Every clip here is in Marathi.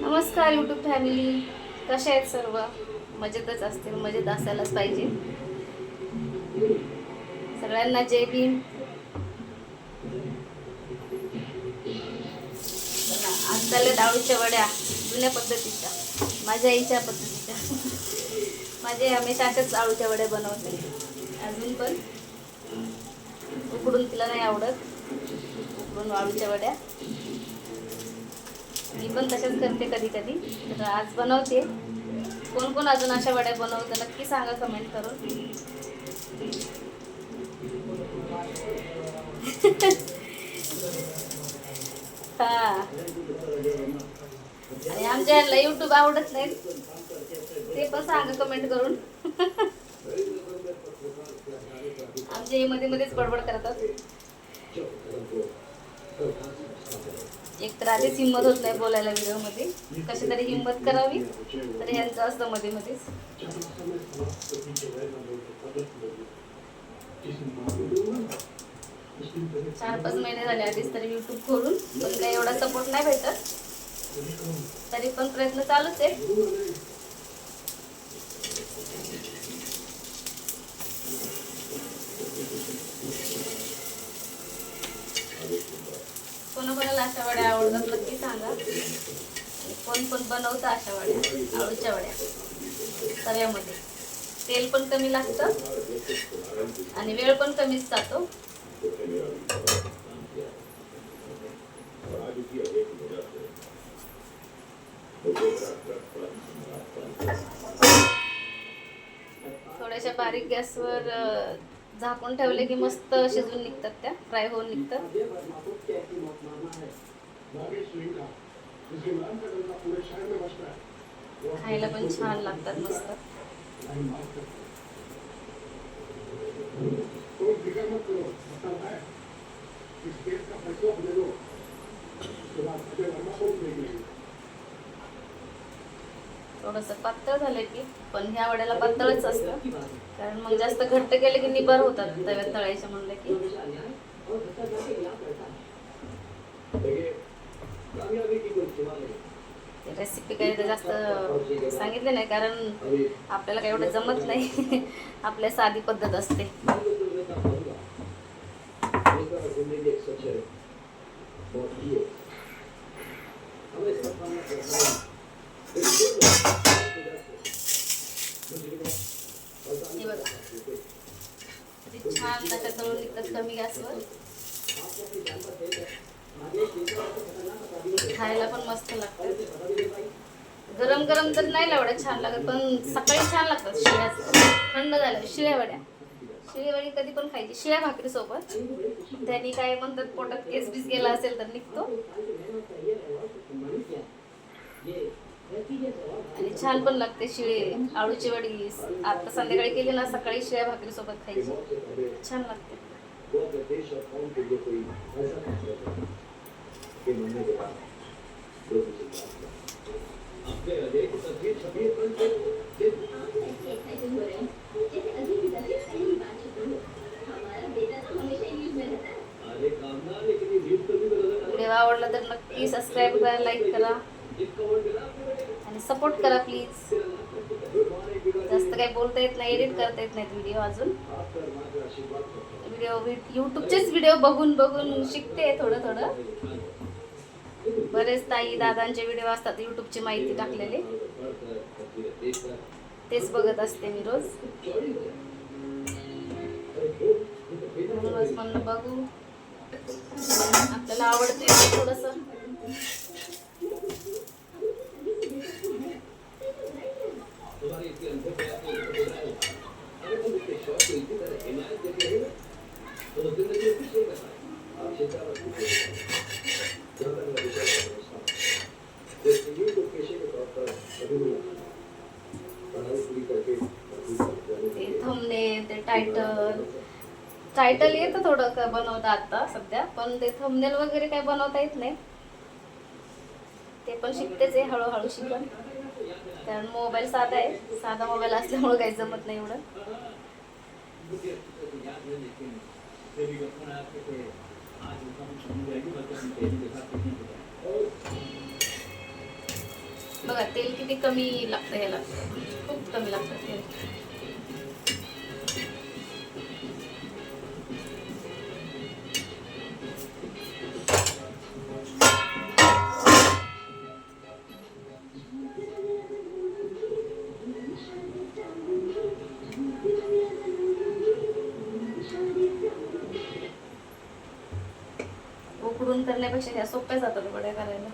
नमस्कार यूट्यूब फॅमिली कशा आहेत सर्व? मजेतच असतील मजेत असायलाच पाहिजे. सगळ्यांना जय भीम. बघा, आज डाळूच्या वड्या जुन्या पद्धतीच्या माझ्या आईच्या पद्धतीच्या. माझे आम्ही अशाच आळूच्या वड्या बनवते. अजून पण. उकडून तिला नाही आवडत. उकडून आळूच्या वड्या. मी पण तशाच करते कधी कधी तर आज बनवते. कोण कोण अजून अशा वड्या बनवतं नक्की सांगा कमेंट करून. हा. आणि आमच्या ह्यांना युट्यूब आवडत नाही. ते पण सांगा कमेंट करून. आमचे हे मध्ये मध्येच बडबड करतात. एक तर आधीच हिंमत होत नाही बोलायला व्हिडिओमध्ये. कशी तरी हिंमत करावी तर यांचं असतं मध्ये मध्येच. चार पाच महिने झाले आधीच तरी युट्यूब खोलून पण काही एवढा सपोर्ट नाही भेटत. तरी पण प्रयत्न चालूच आहे. कोणाकोणाला अशा वड्या आवडतात नक्की सांगा. कोण कोण बनवतं अशा वड्या आळूच्या वड्या? तव्यामध्ये. तेल पण कमी लागतं आणि वेळ पण कमीच जातो. थोड्याशा बारीक गॅसवर झाकून ठेवले की मस्त शिजून निघतात त्या फ्राय होऊन निघतात. खायला पण छान लागतात मस्त. थोडस पातळ झालंय की पण ह्या वड्याला पातळच असतं. कारण मग जास्त घट्ट केले की निबार होतात तव्यात तळायचे म्हणलं की. रेसिपी काही तर जास्त सांगितले नाही कारण आपल्याला काही एवढं जमत नाही. आपल्या साधी पद्धत असते. छान त्याच्या तळून निघतात कमी गॅसवर. खायला पण मस्त लागतात गरम गरम तर नाही लावड्या छान लागत पण सकाळी छान लागतात शिळ्या. थंड झाल्या शिळ्या वड्या. कधी पण खायची. शिळ्या भाकरी सोबत त्यांनी काय म्हणतात पोटात केस बीस गेला असेल तर निघतो. आणि छान पण लागते शिळे आळूची वडी. आता संध्याकाळी केली ना सकाळी शिळ्या भाकरी सोबत खायची. छान लागते. व्हिडिओ आवडला तर नक्की सबस्क्राईब करा लाईक करा आणि सपोर्ट करा प्लीज जास्त काही बोलता येत नाही एडिट करता येत नाहीत व्हिडिओ अजून व्हिडिओ यूट्यूबचेच व्हिडिओ बघून बघून शिकते थोडं थोडं. बरेच ताई दादांचे व्हिडिओ असतात यूट्यूबची माहिती टाकलेले. तेच बघत असते मी रोज. म्हणूनच म्हणलं बघू. आपल्याला आवडते थोडस ते थंबने ते टायटल टायटल येतं थोडं बनवता आता सध्या पण ते थंबनेल वगैरे काय बनवता येत नाही. ते पण शिकतेच आहे हळूहळू शिकून. कारण मोबाईल साधा आहे. साधा मोबाईल असल्यामुळे काही जमत नाही एवढं. बघा तेल किती कमी लागतं ह्याला? खूप कमी लागतं तेल. उकडून करण्यापेक्षा ह्या सोप्या जातात वड्या करायला.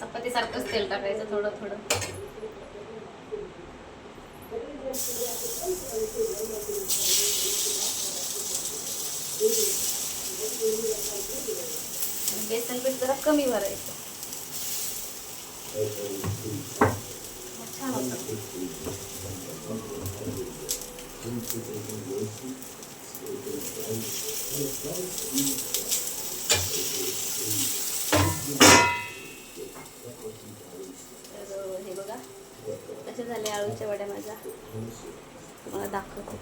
चपाती सारखंच तेल टाकायचं थोडं थोडं. बेसन पीठ जरा कमी भरायचं. छान होतं. बघा झाले झाल्या आळूच्या वड्या माझ्या? तुम्हाला दाखवते.